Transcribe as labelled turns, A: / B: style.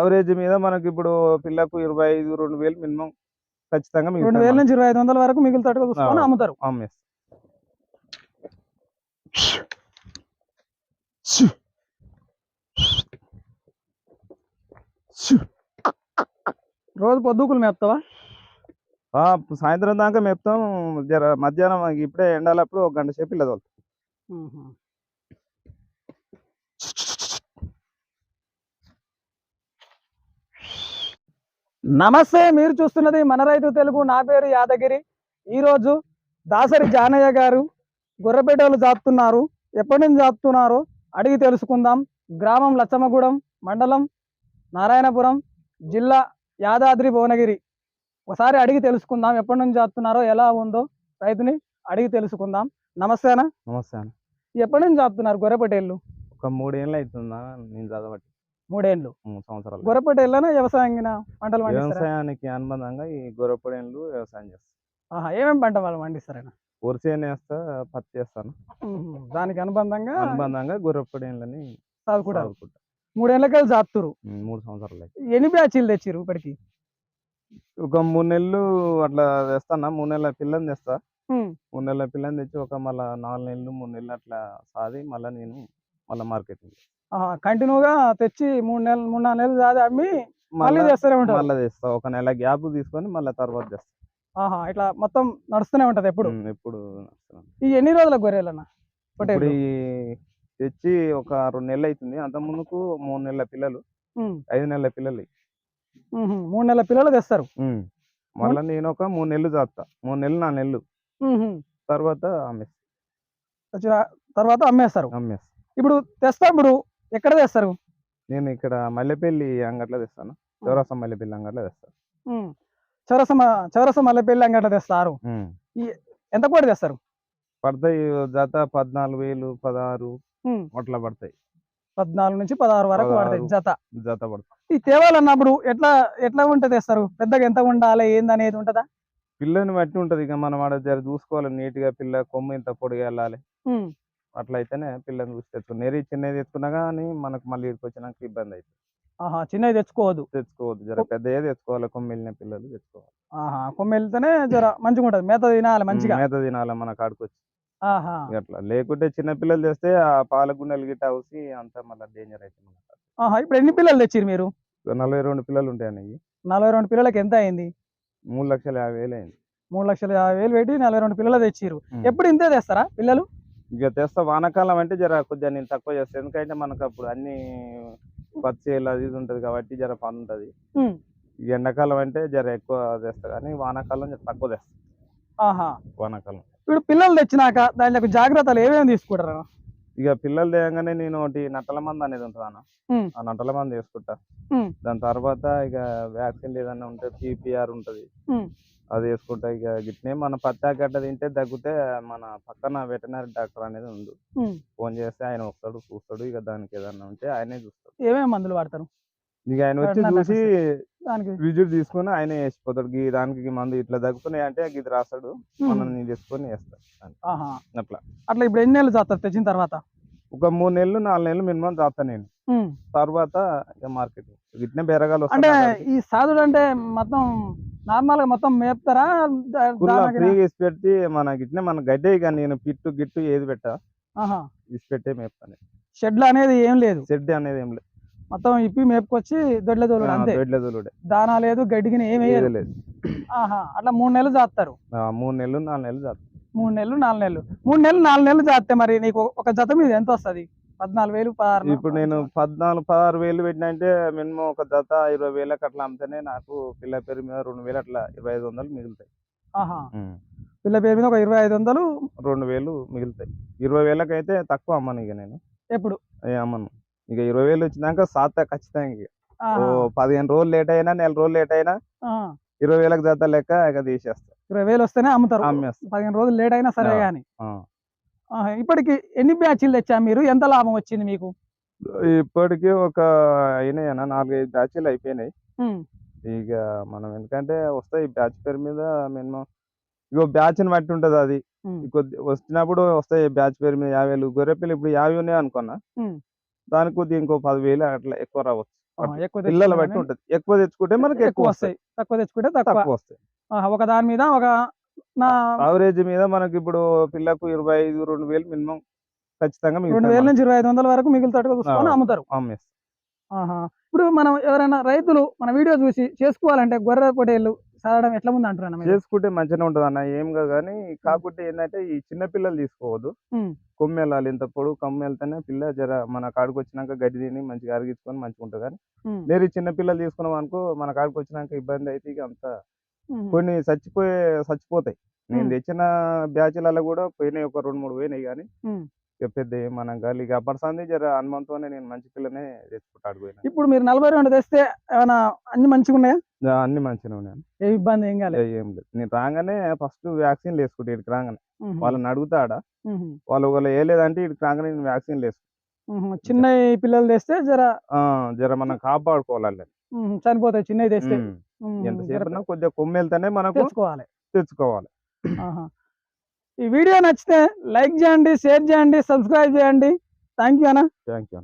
A: Average మీద మనకి ఇప్పుడు పిల్లకు ఇరవై ఐదు రెండు వేలు మినిమం ఖచ్చితంగా రెండు వేల
B: నుంచి ఇరవై ఐదు వందల వరకు మిగులుతాడు చూసుకొని అమ్ముతారు రోజు పొద్దుకులు మెప్తావా
A: సాయంత్రం దాకా మేపుతాం జర మధ్యాహ్నం ఇప్పుడే ఎండాలప్పుడు ఒక గంట సేపు ఇలా
B: నమస్తే మీరు చూస్తున్నది మన రైతు తెలుగు నా పేరు యాదగిరి ఈరోజు దాసరి జానయ్య గారు గొర్రెపేటలు జాపుతున్నారు ఎప్పటి నుంచి జాపుతున్నారో అడిగి తెలుసుకుందాం గ్రామం లచ్చమ్మగూడెం మండలం నారాయణపురం జిల్లా యాదాద్రి భువనగిరి ఒకసారి అడిగి తెలుసుకుందాం ఎప్పటి నుంచి జాపుతున్నారో ఎలా ఉందో రైతుని అడిగి తెలుసుకుందాం నమస్తేనా నమస్తే ఎప్పటి నుంచి జాపుతున్నారు గొర్రెపేటేళ్ళు
A: ఒక మూడేళ్ళు అవుతుందా నేను చదవట్టి మూడేండ్లు సంవత్సరాలు
B: గొర్రెపేట వెళ్ళనా వ్యవసాయం పంటలు వ్యవసాయానికి అనుబంధంగా ఈ గొర్రెపేడేండ్లు వ్యవసాయం చేస్తారు ఆహా ఏమేమి పంట వాళ్ళు పండిస్తారైనా
A: వరిసేన వేస్తా పత్తి చేస్తాను
B: దానికి అనుబంధంగా
A: అనుబంధంగా గొర్రెపేడేండ్లని
B: సాగుకుంటా మూడేళ్ళకి జాతురు మూడు సంవత్సరాలు ఎన్ని బ్యాచీలు తెచ్చిరు ఇప్పటికి
A: ఒక మూడు నెలలు అట్లా తెస్తానా మూడు నెలల పిల్లని తెస్తా మూడు నెలల పిల్లని తెచ్చి ఒక మళ్ళా నాలుగు నెలలు మూడు నెలలు అట్లా సాది మళ్ళీ నేను మళ్ళీ మార్కెటింగ్
B: కంటిన్యూగా తెచ్చి మూడు నెలలు మూడు నాలుగు నెలలు దాదా అమ్మి మళ్ళీ చేస్తారే ఉంటారు
A: మళ్ళీ చేస్తా ఒక నెల గ్యాప్ తీసుకొని మళ్ళీ తర్వాత చేస్తా
B: ఆహా ఇట్లా మొత్తం నడుస్తూనే ఉంటది ఎప్పుడు ఎప్పుడు ఈ ఎన్ని రోజుల గొర్రెలన్నా
A: ఇప్పుడు తెచ్చి ఒక రెండు నెలలు అవుతుంది అంత ముందుకు మూడు నెలల పిల్లలు ఐదు నెలల పిల్లలు
B: మూడు నెలల పిల్లలు తెస్తారు
A: మళ్ళీ నేను ఒక మూడు నెలలు చేస్తా మూడు నెలలు నా నెలలు తర్వాత
B: అమ్మేస్తా తర్వాత అమ్మేస్తారు అమ్మేస్తారు ఇప్పుడు తెస్తా ఇప్పుడు ఎక్కడ తెస్తారు
A: నేను ఇక్కడ మల్లెపల్లి అంగట్లో తెస్తాను చౌరసం మల్లెపల్లి అంగట్లో తెస్తాను
B: చౌరస చౌరసం మల్లెపల్లి అంగట్లో తెస్తారు ఎంత కూడా తెస్తారు
A: పడతాయి జత పద్నాలుగు వేలు పదహారు అట్లా పడతాయి
B: పద్నాలుగు నుంచి పదహారు వరకు పడతాయి జత జత పడతాయి ఈ తేవాలన్నప్పుడు ఎట్లా ఎట్లా ఉంటది తెస్తారు పెద్దగా ఎంత ఉండాలి ఏంది అనేది ఉంటదా
A: పిల్లని బట్టి ఉంటది ఇక మనం ఆడ చూసుకోవాలి నీట్ గా పిల్ల కొమ్మ ఇంత పొడిగా వెళ్ళాలి అట్లయితేనే పిల్లలు చూసి తెచ్చుకునేది చిన్నది తెచ్చుకున్నా కానీ మనకు మళ్ళీ ఇక్కడికి వచ్చినాక ఇబ్బంది అవుతుంది
B: ఆహా చిన్నవి తెచ్చుకోవద్దు
A: తెచ్చుకోవద్దు జర ఏది తెచ్చుకోవాలి వెళ్ళిన పిల్లలు తెచ్చుకోవాలి
B: ఆహా వెళ్తేనే జర మంచిగా ఉంటుంది మేత తినాలి మంచిగా
A: మేత తినాలి మన కాడుకొచ్చి అట్లా లేకుంటే చిన్న పిల్లలు తెస్తే ఆ పాల గుండెలు గిట్ట అవుసి అంత మళ్ళీ డేంజర్ అవుతుంది
B: ఆహా ఇప్పుడు ఎన్ని పిల్లలు తెచ్చారు మీరు
A: నలభై రెండు పిల్లలు ఉంటాయని
B: నలభై రెండు పిల్లలకి ఎంత అయింది
A: మూడు లక్షల యాభై వేలు అయింది
B: మూడు లక్షల యాభై వేలు పెట్టి నలభై రెండు పిల్లలు తెచ్చిర్రు ఎప్పుడు ఇంతే తెస్తారా పిల్లలు
A: ఇక తెస్తా వానాకాలం అంటే జర కొద్దిగా నేను తక్కువ చేస్తాను ఎందుకంటే మనకు అప్పుడు అన్ని పచ్చేలు అది ఇది ఉంటుంది కాబట్టి జర పని ఉంటుంది ఎండాకాలం అంటే జర ఎక్కువ తెస్తా కానీ వానాకాలం జర తక్కువ
B: తెస్తా వానాకాలం ఇప్పుడు పిల్లలు తెచ్చినాక దాని జాగ్రత్తలు ఏమేమి తీసుకుంటారు
A: ఇక పిల్లలు తేయంగానే నేను ఒకటి నట్టల మంది అనేది ఉంటుంది అన్న ఆ నట్టల మంది వేసుకుంటా దాని తర్వాత ఇక వ్యాక్సిన్ ఏదైనా ఉంటే పీపీఆర్ ఉంటది అది వేసుకుంటా ఇక గిట్నే మన పత్తా గడ్డ తింటే తగ్గితే మన పక్కన వెటనరీ డాక్టర్ అనేది ఉండు ఫోన్ చేస్తే ఆయన వస్తాడు చూస్తాడు ఇక దానికి ఏదన్నా ఉంటే ఆయనే చూస్తాడు
B: ఏమేమి మందులు వాడతారు
A: ఇక ఆయన వచ్చి చూసి దానికి విజిట్ తీసుకుని ఆయన వేసిపోతాడు గీ దానికి మందు ఇట్లా తగ్గుతున్నాయి అంటే గీత రాస్తాడు మనం తీసుకొని వేస్తాడు అట్లా
B: అట్లా ఇప్పుడు ఎన్ని నెలలు చేస్తారు తెచ్చిన తర్వాత
A: ఒక మూడు నెలలు నాలుగు నెలలు మినిమం చేస్తాను నేను తర్వాత మార్కెట్ ఇట్నే బెరగాలు
B: అంటే ఈ సాధుడు అంటే మొత్తం నార్మల్ గా మొత్తం మేపుతారా
A: ఫ్రీగా ఇసి పెట్టి మన ఇట్నే మన గడ్డే కానీ నేను పిట్టు గిట్టు ఏది పెట్టా ఇసి పెట్టే మేపుతాను
B: షెడ్ అనేది ఏం లేదు
A: షెడ్ అనేది ఏం లేదు
B: మొత్తం ఇప్పి మేపుకొచ్చి దొడ్ల
A: దోలుడు
B: దానా లేదు గడ్డికి ఏమేయలేదు లేదు అట్లా మూడు నెలలు చేస్తారు
A: మూడు నెలలు నాలుగు నెలలు జాస్తారు
B: మూడు నెలలు నాలుగు నెలలు మూడు నెలలు నాలుగు నెలలు చేస్తే మరి నీకు ఒక జత మీద ఎంత వస్తుంది పద్నాలుగు వేలు పదహారు
A: ఇప్పుడు నేను పద్నాలుగు పదహారు వేలు పెట్టిన అంటే మినిమం ఒక జత ఇరవై వేలకు అట్లా అమ్మితేనే నాకు పిల్ల పేరు మీద రెండు వేలు అట్లా ఇరవై ఐదు వందలు మిగులుతాయి
B: పిల్ల పేరు మీద ఒక ఇరవై ఐదు వందలు
A: రెండు వేలు మిగులుతాయి ఇరవై వేలకైతే తక్కువ అమ్మను ఇక నేను ఎప్పుడు అమ్మను ఇక ఇరవై వేలు వచ్చినాక సాత్తా ఖచ్చితంగా ఓ పదిహేను రోజులు లేట్ అయినా నెల రోజులు లేట్ అయినా ఇరవై వేలకు జాతా లెక్క ఇక తీసేస్తా
B: ఇరవై వేలు వస్తేనే అమ్ముతారు పదిహేను రోజులు లేట్ అయినా సరే కానీ ఇప్పటికి ఎన్ని బ్యాచ్లు తెచ్చా మీరు ఎంత లాభం వచ్చింది మీకు
A: ఇప్పటికి ఒక అయినాయన్నా నాలుగైదు బ్యాచ్లు అయిపోయినాయి ఇక మనం ఎందుకంటే వస్తాయి బ్యాచ్ పేరు మీద మినిమం ఇగో ని బట్టి ఉంటది అది కొద్ది వచ్చినప్పుడు వస్తాయి బ్యాచ్ పేరు మీద యాభై గొర్రె పిల్లలు ఇప్పుడు యాభై ఉన్నాయి అనుకున్నా దాని కొద్ది ఇంకో పదివేలు అట్లా ఎక్కువ రావచ్చు ఎక్కువ బట్టి ఉంటది ఎక్కువ తెచ్చుకుంటే మనకి ఎక్కువ వస్తాయి తక్కువ తెచ్చుకుంటే తక్కువ వస్తాయి
B: ఒక దాని మీద ఒక నా
A: అవరేజ్ మీద మనకి ఇప్పుడు పిల్లకు ఇరవై ఐదు రెండు వేలు మినిమం ఖచ్చితంగా రెండు
B: వేల నుంచి ఇరవై ఐదు వందల వరకు మిగులుతాటుగా చూసుకొని అమ్ముతారు ఇప్పుడు మనం ఎవరైనా రైతులు మన వీడియో చూసి చేసుకోవాలంటే గొర్రె పొటేళ్ళు చదవడం ఎట్లా ఉంది అంటారు
A: చేసుకుంటే మంచిగా ఉంటుంది అన్న ఏం కానీ కాకుంటే ఏంటంటే ఈ చిన్న పిల్లలు తీసుకోవద్దు వెళ్ళాలి ఇంత పొడుగు వెళ్తేనే పిల్ల జర మన కాడికి వచ్చినాక గడ్డి తిని మంచిగా అరిగించుకొని మంచిగా ఉంటుంది కానీ మీరు చిన్న పిల్లలు తీసుకున్నాం అనుకో మన కాడికి వచ్చినాక ఇబ్బంది అయితే ఇక అంత కొన్ని చచ్చిపోయే చచ్చిపోతాయి నేను తెచ్చిన బ్యాచ్లలో కూడా పోయినాయి ఒక రెండు మూడు పోయినాయి కానీ చెప్పేది మనం మన ఇక అప్పటి సంది జర హనుమంతోనే నేను మంచి పిల్లనే తెచ్చుకుంటాడు పోయినా
B: ఇప్పుడు మీరు నలభై రెండు తెస్తే ఏమైనా అన్ని మంచిగా ఉన్నాయా
A: అన్ని మంచిగా ఉన్నాయి
B: ఏ ఇబ్బంది ఏం కాలేదు
A: ఏం లేదు నేను రాగానే ఫస్ట్ వ్యాక్సిన్ వేసుకుంటా ఇక్కడికి రాగానే వాళ్ళని అడుగుతాడా మ్మ్. వాళ్ళు ఒకవేళ వేయలేదంటే ఇక్కడికి రాగానే నేను వ్యాక్సిన్ వేసుకుంటా
B: చిన్న పిల్లలు తెస్తే జర
A: జర మనం కాపాడుకోవాలి
B: చనిపోతాయి చిన్నవి తెస్తే
A: ఎంతసేపు కొద్దిగా కొమ్మెళ్తేనే మనం తెచ్చుకోవాలి తెచ్చుకోవాలి
B: ఈ వీడియో నచ్చితే లైక్ చేయండి షేర్ చేయండి సబ్స్క్రైబ్ చేయండి థ్యాంక్ యూ అన్న
A: థ్యాంక్ యూ